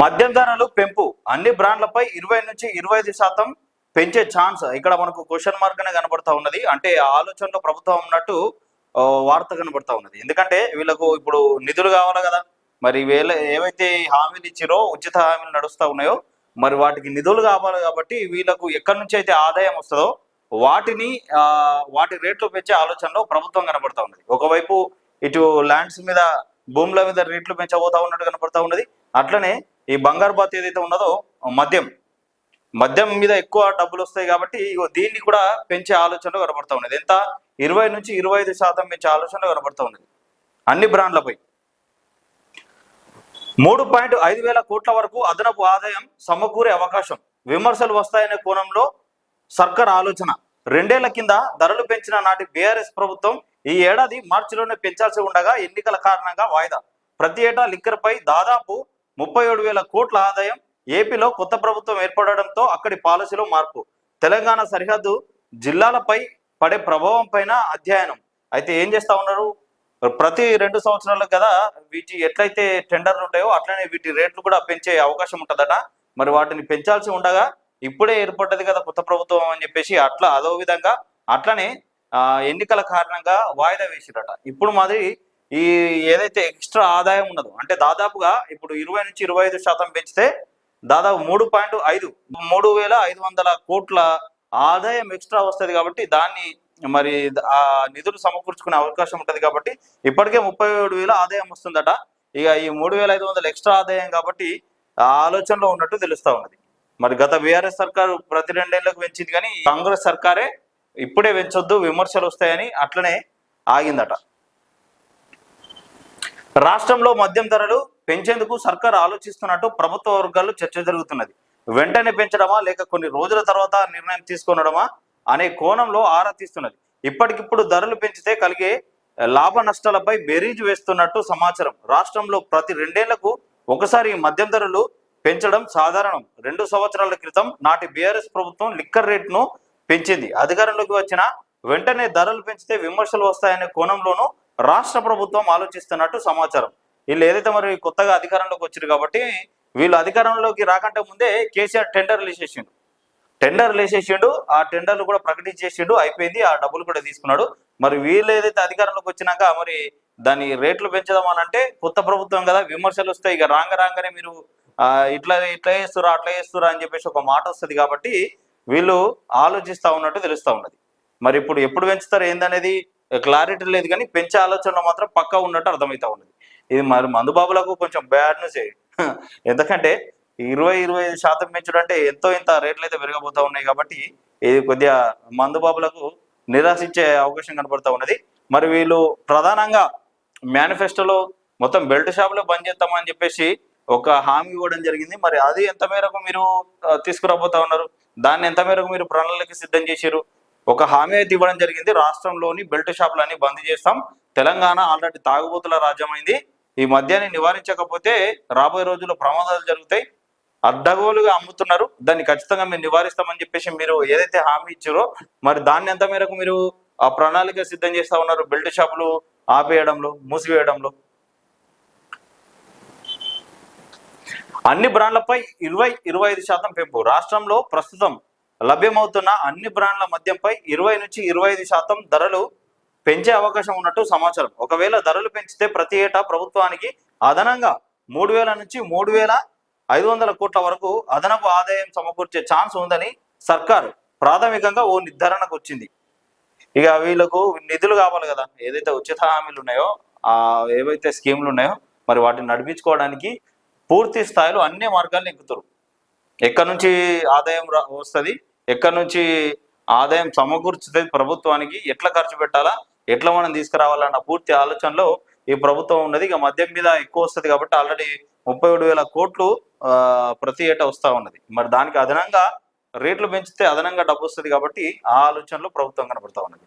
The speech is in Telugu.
మద్యం ధరలు పెంపు. అన్ని బ్రాండ్లపై ఇరవై నుంచి ఇరవై ఐదు శాతం పెంచే ఛాన్స్. ఇక్కడ మనకు క్వశ్చన్ మార్క్ అనే కనబడతా ఉన్నది. అంటే ఆలోచనలో ప్రభుత్వం ఉన్నట్టు వార్త కనబడతా ఉన్నది. ఎందుకంటే వీళ్ళకు ఇప్పుడు నిధులు కావాలి కదా? మరి వీళ్ళ ఏవైతే హామీలు ఇచ్చిరో ఉచిత హామీలు నడుస్తూ ఉన్నాయో మరి వాటికి నిధులు కావాలి కాబట్టి వీళ్ళకు ఎక్కడి నుంచి అయితే ఆదాయం వస్తుందో వాటిని వాటి రేట్లు పెంచే ఆలోచనలో ప్రభుత్వం కనబడతా ఉన్నది. ఒకవైపు ఇటు ల్యాండ్స్ మీద భూముల మీద రేట్లు పెంచబోతా ఉన్నట్టు కనబడతా ఉన్నది. అట్లనే ఈ బంగారు బాత్ ఏదైతే ఉన్నదో మద్యం. మద్యం మీద ఎక్కువ డబ్బులు వస్తాయి కాబట్టి ఇగో దీన్ని కూడా పెంచే ఆలోచనలు కనబడతా ఉన్నది. ఎంత? ఇరవై నుంచి ఇరవై ఐదు శాతం పెంచే ఆలోచనలు కనబడతా ఉన్నది. అన్ని బ్రాండ్లపై మూడు పాయింట్ ఐదు వేల కోట్ల వరకు అదనపు ఆదాయం సమకూరే అవకాశం. విమర్శలు వస్తాయనే కోణంలో సర్కార్ ఆలోచన. రెండేళ్ళ కింద ధరలు పెంచిన నాటి బీఆర్ఎస్ ప్రభుత్వం ఈ ఏడాది మార్చిలోనే పెంచాల్సి ఉండగా ఎన్నికల కారణంగా వాయిదా. ప్రతి ఏటా లిక్కర్పై దాదాపు ముప్పై ఏడు వేల కోట్ల ఆదాయం ఏపీలో కొత్త ప్రభుత్వం ఏర్పడడంతో అక్కడి పాలసీలో మార్పు. తెలంగాణ సరిహద్దు జిల్లాలపై పడే ప్రభావం పైన అధ్యయనం. అయితే ఏం చేస్తా ఉన్నారు? ప్రతి రెండు సంవత్సరాలకు కదా వీటి ఎట్లయితే టెండర్లు ఉంటాయో అట్లనే వీటి రేట్లు కూడా పెంచే అవకాశం ఉంటుందట. మరి వాటిని పెంచాల్సి ఉండగా ఇప్పుడే ఏర్పడ్డది కదా కొత్త ప్రభుత్వం అని చెప్పేసి అట్లా అదో విధంగా అట్లనే ఆ, ఎన్నికల కారణంగా వాయిదా వేసిరట. ఇప్పుడు మాదిరి ఈ ఏదైతే ఎక్స్ట్రా ఆదాయం ఉన్నదో అంటే దాదాపుగా ఇప్పుడు ఇరవై నుంచి ఇరవై ఐదు శాతం పెంచితే దాదాపు మూడు పాయింట్ ఐదు మూడు వేల ఐదు వందల కోట్ల ఆదాయం ఎక్స్ట్రా వస్తుంది కాబట్టి దాన్ని మరి ఆ నిధులు సమకూర్చుకునే అవకాశం ఉంటుంది కాబట్టి ఇప్పటికే ముప్పై ఏడు వేల ఆదాయం వస్తుందట. ఇక ఈ మూడు వేల ఐదు వందల ఎక్స్ట్రా ఆదాయం కాబట్టి ఆలోచనలో ఉన్నట్టు తెలుస్తా ఉన్నది. మరి గత బీఆర్ఎస్ సర్కారు ప్రతి రెండేళ్ళకు పెంచింది కానీ కాంగ్రెస్ సర్కారే ఇప్పుడే పెంచొద్దు విమర్శలు వస్తాయని అట్లనే ఆగిందట. రాష్ట్రంలో మద్యం ధరలు పెంచేందుకు సర్కార్ ఆలోచిస్తున్నట్టు ప్రభుత్వ వర్గాల్లో చర్చ జరుగుతున్నది. వెంటనే పెంచడమా లేక కొన్ని రోజుల తర్వాత నిర్ణయం తీసుకొనడమా అనే కోణంలో ఆరా తీస్తున్నది. ఇప్పటికిప్పుడు ధరలు పెంచితే కలిగే లాభ నష్టాలపై బెరీజు వేస్తున్నట్టు సమాచారం. రాష్ట్రంలో ప్రతి రెండేళ్ళకు ఒకసారి మద్యం ధరలు పెంచడం సాధారణం. రెండు సంవత్సరాల క్రితం నాటి బీఆర్ఎస్ ప్రభుత్వం లిక్కర్ రేట్ను పెంచింది. అధికారంలోకి వచ్చిన వెంటనే ధరలు పెంచితే విమర్శలు వస్తాయనే కోణంలోనూ రాష్ట్ర ప్రభుత్వం ఆలోచిస్తున్నట్టు సమాచారం. వీళ్ళు ఏదైతే మరి కొత్తగా అధికారంలోకి వచ్చారు కాబట్టి వీళ్ళు అధికారంలోకి రాకంటే ముందే కేసీఆర్ టెండర్లు వేసేసిండు టెండర్లు వేసేసిండు ఆ టెండర్లు కూడా ప్రకటించేసిండు అయిపోయింది ఆ డబ్బులు కూడా తీసుకున్నాడు. మరి వీళ్ళు ఏదైతే అధికారంలోకి వచ్చినాక మరి దాని రేట్లు పెంచదామని అంటే కొత్త ప్రభుత్వం కదా విమర్శలు వస్తాయి ఇక రాంగ రాగానే మీరు ఇట్లా ఇట్లా చేస్తురా అట్లా చేస్తురా అని చెప్పేసి ఒక మాట వస్తుంది కాబట్టి వీళ్ళు ఆలోచిస్తా ఉన్నట్టు తెలుస్తూ ఉన్నది. మరి ఇప్పుడు ఎప్పుడు పెంచుతారు ఏందనేది? క్లారిటీ లేదు కానీ పెంచే ఆలోచనలో మాత్రం పక్కా ఉన్నట్టు అర్థమవుతా ఉన్నది. ఇది మరి మందుబాబులకు కొంచెం బ్యాడ్ న్యూస్ ఎందుకంటే ఇరవై ఇరవై ఐదు శాతం పెంచడం అంటే ఎంతో ఇంత రేట్లు అయితే పెరగబోతా ఉన్నాయి కాబట్టి ఇది కొద్దిగా మందుబాబులకు నిరాశించే అవకాశం కనబడతా ఉన్నది. మరి వీళ్ళు ప్రధానంగా మేనిఫెస్టోలో మొత్తం బెల్ట్ షాపులో బంద్ చేస్తామని చెప్పేసి ఒక హామీ ఇవ్వడం జరిగింది. మరి అది ఎంత మేరకు మీరు తీసుకురాబోతా ఉన్నారు? దాన్ని ఎంత మేరకు మీరు ప్రణాళిక సిద్ధం చేశారు ఒక హామీ అయితే ఇవ్వడం జరిగింది. రాష్ట్రంలోని బెల్ట్ షాపులన్నీ బంద్ చేస్తాం. తెలంగాణ ఆల్రెడీ తాగుబోతుల రాజ్యమైంది. ఈ మద్యాన్ని నివారించకపోతే రాబోయే రోజుల్లో ప్రమాదాలు జరుగుతాయి. అడ్డగోలుగా అమ్ముతున్నారు. దాన్ని ఖచ్చితంగా మేము నివారిస్తామని చెప్పేసి మీరు ఏదైతే హామీ ఇచ్చారో మరి దాన్ని ఎంత మేరకు మీరు ఆ ప్రణాళిక సిద్ధం చేస్తా ఉన్నారు బెల్ట్ షాపులు ఆపేయడంలో మూసివేయడంలో? అన్ని బ్రాండ్లపై ఇరవై ఇరవై ఐదు శాతం పెంపు. రాష్ట్రంలో ప్రస్తుతం లభ్యమవుతున్న అన్ని బ్రాండ్ల మద్యంపై ఇరవై నుంచి ఇరవై ఐదు శాతం ధరలు పెంచే అవకాశం ఉన్నట్టు సమాచారం. ఒకవేళ ధరలు పెంచితే ప్రతి ఏటా ప్రభుత్వానికి అదనంగా మూడు వేల నుంచి మూడు వేల ఐదు వందల కోట్ల వరకు అదనపు ఆదాయం సమకూర్చే ఛాన్స్ ఉందని సర్కారు ప్రాథమికంగా ఓ నిర్ధారణకు వచ్చింది. ఇక వీళ్ళకు నిధులు కావాలి కదా. ఏదైతే ఉచిత హామీలు ఉన్నాయో ఆ ఏవైతే స్కీములు ఉన్నాయో మరి వాటిని నడిపించుకోవడానికి పూర్తి స్థాయిలో అన్ని మార్గాలు ఎక్కుతారు ఎక్కడి నుంచి ఆదాయం రా- ఎక్కడి నుంచి ఆదాయం సమకూర్చుతుంది ప్రభుత్వానికి ఎట్లా ఖర్చు పెట్టాలా ఎట్లా మనం తీసుకురావాలన్న పూర్తి ఆలోచనలో ఈ ప్రభుత్వం ఉన్నది. ఇక మద్యం మీద ఎక్కువ వస్తుంది కాబట్టి ఆల్రెడీ ముప్పై ఏడు వేల కోట్లు ప్రతి ఏటా వస్తా ఉన్నది. మరి దానికి అదనంగా రేట్లు పెంచితే అదనంగా డబ్బు వస్తుంది కాబట్టి ఆ ఆలోచనలో ప్రభుత్వం కనబడతా ఉన్నది.